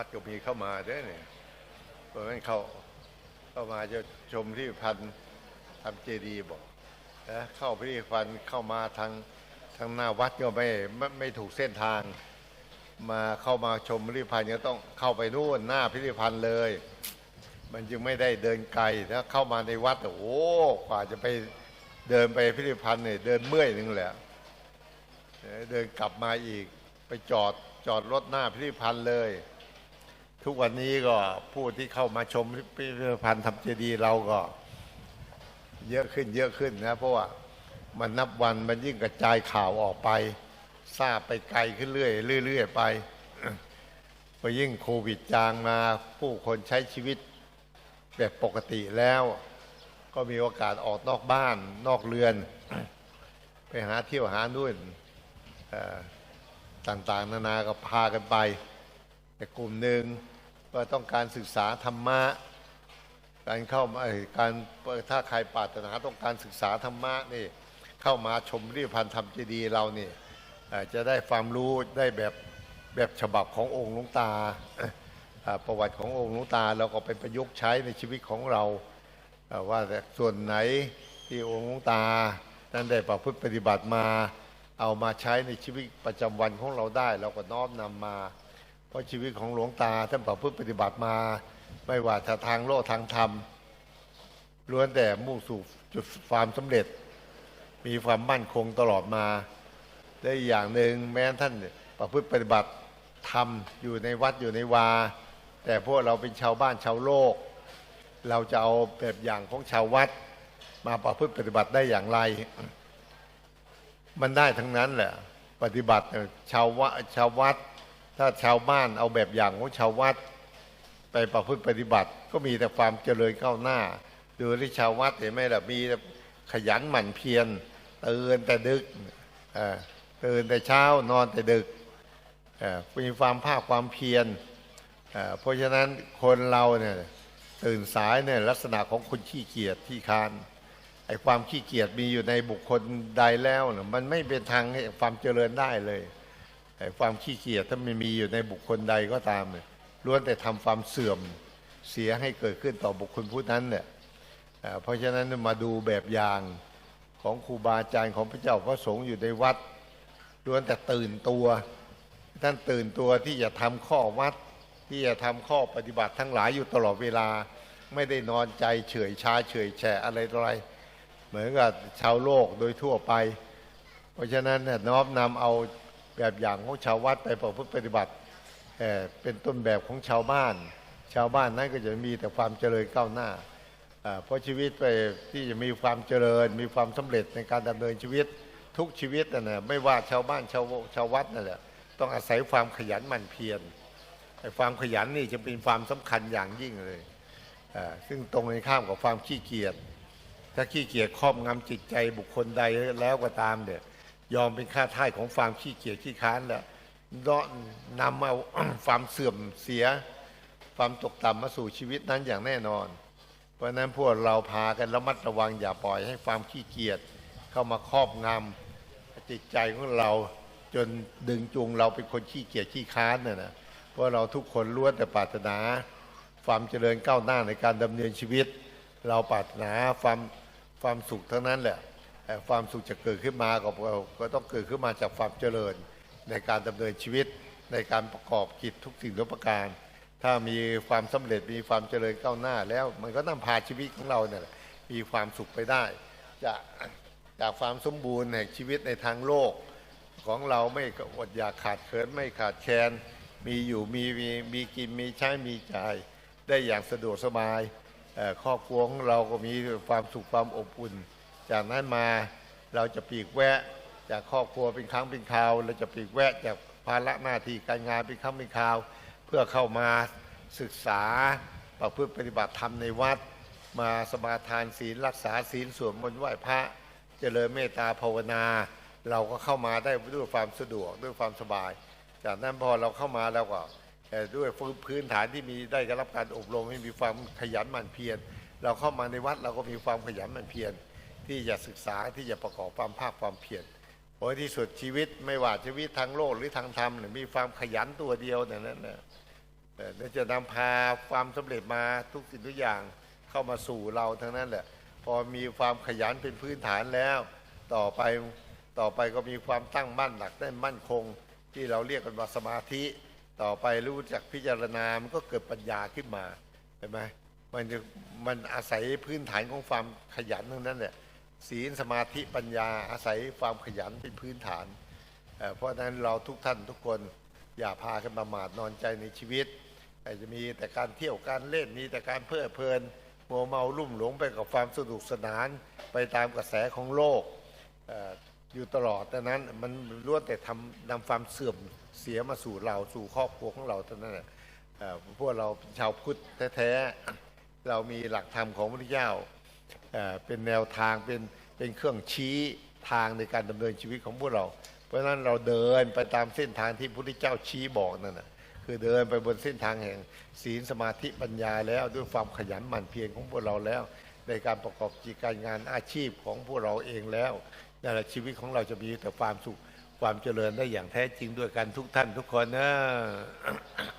รถบัสก็มีเข้ามาด้อเนี่ยเพราะฉะนั้นเขาเข้ามาจะชมที่พันธ์ทำเจดีย์บอกนะเข้าพิพิธภัณฑ์เข้ามาทางทางหน้าวัดก็ไม่ไม่ไม่ถูกเส้นทาง มาเข้ามาชมพิพิธภัณฑ์ก็ต้องเข้าไปนู่นหน้าพิพิธภัณฑ์เลย มันจึงไม่ได้เดินไกลถ้าเข้ามาในวัดโอ้โหกว่าจะไปเดินไปพิพิธภัณฑ์เนี่ยเดินเมื่อยหนึงแหละเดินกลับมาอีกไปจอดจอดรถหน้าพิพิธภัณฑ์เลย ทุกวันนี้ก็ผู้ที่เข้ามาชมพิพิธภัณฑ์ทำเจดีย์เราก็ เยอะขึ้นเยอะขึ้นนะ เพราะว่ามันนับวันมันยิ่งกระจายข่าวออกไปทราบไปไกลขึ้นเรื่อยเรื่อยไปพอยิ่งโควิดจางมาผู้คนใช้ชีวิตแบบปกติแล้ว ก็มีโอกาสออกนอกบ้านนอกเรือน ไปหาเที่ยวหานู่นต่างๆ นานาก็พากันไป แต่กลุ่มหนึ่งก็ต้องการศึกษาธรรมะ การเข้ามาการถ้าใครปรารถนาต้องการศึกษาธรรมะนี่เข้ามาชมริพันธ์ธรรมเจดีเราเนี่เอ่อจะได้ความรู้ได้แบบแบบฉบับขององค์หลวงตาประวัติขององค์หลวงตาเราก็ไปประยุกต์ใช้ในชีวิตของเราว่าส่วนไหนที่องค์หลวงตา นั้นได้ประพฤติปฏิบัติมา เอามาใช้ในชีวิตประจำวันของเราได้ เราก็น้อมนำมา เพราะชีวิตของหลวงตาท่านประพฤติปฏิบัติมา ไม่ว่าทางโลกทางธรรมล้วนแต่มุ่งสู่จุดความสำเร็จ มีความมั่นคงตลอดมาและอีกอย่างหนึ่งแม้ท่านประพฤติปฏิบัติธรรมอยู่ในวัดอยู่ในวา แต่พวกเราเป็นชาวบ้านชาวโลก เราจะเอาแบบอย่างของชาววัด มาประพฤติปฏิบัติได้อย่างไร มันได้ทั้งนั้นแหละปฏิบัติชาววะชาววัด ถ้าชาวบ้านเอาแบบอย่างของชาววัดไปประพฤติปฏิบัติ ก็มีแต่ความเจริญก้าวหน้า ดูที่ชาววัดเห็นไหมล่ะมีขยันหมั่นเพียรตื่นแต่ดึกตื่นแต่เช้านอนแต่ดึกเอ่อมีความภาคความเพียรเพราะฉะนั้นคนเราเนี่ยตื่นสายเนี่ยลักษณะของคนขี้เกียจที่ค้านไอ้ความขี้เกียจมีอยู่ในบุคคลใดแล้วเนี่ยมันไม่เป็นทางให้ความเจริญได้เลย ความขี้เกียจถ้ามันมีอยู่ในบุคคลใดก็ตามเนี่ยล้วนแต่ทำความเสื่อมเสียให้เกิดขึ้นต่อบุคคลผู้นั้นเนี่ยเพราะฉะนั้นมาดูแบบอย่างของครูบาอาจารย์ของพระเจ้าพระสงฆ์อยู่ในวัดล้วนแต่ตื่นตัว ท่านตื่นตัวที่จะทำข้อวัด ที่จะทำข้อปฏิบัติทั้งหลายอยู่ตลอดเวลาไม่ได้นอนใจเฉยชาเฉยแฉะอะไรต่ออะไร เหมือนกับชาวโลกโดยทั่วไป เพราะฉะนั้นน้อมนำเอา แบบอย่างของชาววัดไปประพฤติปฏิบัติเออเป็นต้นแบบของชาวบ้าน ชาวบ้านนั้นก็จะมีแต่ความเจริญก้าวหน้า เพราะชีวิตไปที่จะมีความเจริญ มีความสำเร็จในการดำเนินชีวิตทุกชีวิตนั่นแหละไม่ว่าชาวบ้านชาวชาววัดนั่นแหละต้องอาศัยความขยันหมั่นเพียรไอ้ความขยันนี่จะเป็นความสำคัญอย่างยิ่งเลยซึ่งตรงในข้ามกับความขี้เกียจถ้าขี้เกียจครอบงำจิตใจบุคคลใดแล้วก็ตามเดี๋ย ยอมเป็นค่าท่ายของความขี้เกียจขี้ค้านแล้วนำเอาความเสื่อมเสีย ความตกต่ำมาสู่ชีวิตนั้นอย่างแน่นอน เพราะนั้นพวกเราพากันระมัดระวังอย่าปล่อยให้ความขี้เกียจเข้ามาครอบงำจิตใจของเราจนดึงจูงเราเป็นคนขี้เกียจขี้ค้านน่ะนะเพราะเราทุกคนล้วนแต่ปรารถนา ความเจริญก้าวหน้าในการดำเนินชีวิต เราปรารถนาความความสุขทั้งนั้นแหละ ความสุขจะเกิดขึ้นมาก็ก็ต้องเกิดขึ้นมาจากความเจริญในการดำเนินชีวิตในการประกอบกิจทุกสิ่งทุกประการ ถ้ามีความสำเร็จมีความเจริญก้าวหน้าแล้วมันก็นำพาชีวิตของเราเนี่ยมีความสุขไปได้จะจากความสมบูรณ์แห่งชีวิตในทางโลก ของเราไม่อดอยากขาดเขินไม่ขาดแคลนมีอยู่มีมีมีกินมีใช้มีจ่าย ได้อย่างสะดวกสบายเอ่อครอบครัวของเราก็มีความสุขความอบอุ่น จากนั้นมาเราจะปีกแวะ จากครอบครัวเป็นครั้งเป็นคราว เราจะปีกแวะจากภาระหน้าที่การงานเป็นครั้งเป็นคราว เพื่อเข้ามาศึกษาประพฤติปฏิบัติธรรมในวัด มาสมาทานศีลรักษาศีลสวดมนต์ไหว้พระเจริญเมตตาภาวนา เราก็เข้ามาได้ด้วยความสะดวกด้วยความสบาย จากนั้นพอเราเข้ามาแล้วก็ด้วยพื้นฐานที่มีได้รับการอบรมให้มีความขยันหมั่นเพียรเราเข้ามาในวัดเราก็มีความขยันหมั่นเพียร ที่จะศึกษาที่จะประกอบความภาคความเพียรโอ้ยที่สุดชีวิตไม่ว่าชีวิตทางโลกหรือทางธรรมเนี่ยมีความขยันตัวเดียวเนี่ยนั่นนะเอะจะนำพาความสำเร็จมาทุกสิ่งทุกอย่างเข้ามาสู่เราทั้งนั้นแหละพอมีความขยันเป็นพื้นฐานแล้ว ต่อไปต่อไปก็มีความตั้งมั่นหลักแน่นมั่นคง ที่เราเรียกกันว่าสมาธิ ต่อไปรู้จักพิจารณา มันก็เกิดปัญญาขึ้นมาเห็นไหมมันจะมันอาศัยพื้นฐานของความขยันทั้งนั้นแหละ ศีลสมาธิปัญญาอาศัยความขยันเป็นพื้นฐานเเพราะฉะนั้นเราทุกท่านทุกคนอย่าพากันประมาทนอนใจในชีวิตอาจจะมีแต่การเที่ยวการเล่นมีแต่การเพลิดเพลินมัวเมาลุ่มหลงไปกับความสนุกสนานไปตามกระแสของโลกออยู่ตลอดดังนั้นมันล้วนแต่ทำนำความเสื่อมเสียมาสู่เราสู่ครอบครัวของเราเท่นั้นเอ่อพวกเราชาวพุทธแท้ๆเรามีหลักธรรมของพระพุทธเจ้า เป็นแนวทางเป็นเป็นเครื่องชี้ทางในการดำเนินชีวิตของพวกเรา เพราะฉะนั้นเราเดินไปตามเส้นทางที่พระพุทธเจ้าชี้บอกนั่นนะคือเดินไปบนเส้นทางแห่งศีลสมาธิปัญญาแล้วด้วยความขยันหมั่นเพียรของพวกเราแล้ว ในการประกอบกิจการงานอาชีพของพวกเราเองแล้วนั่นแหละชีวิตของเราจะมีแต่ความสุขความเจริญได้อย่างแท้จริงด้วยกันทุกท่านทุกคนนะ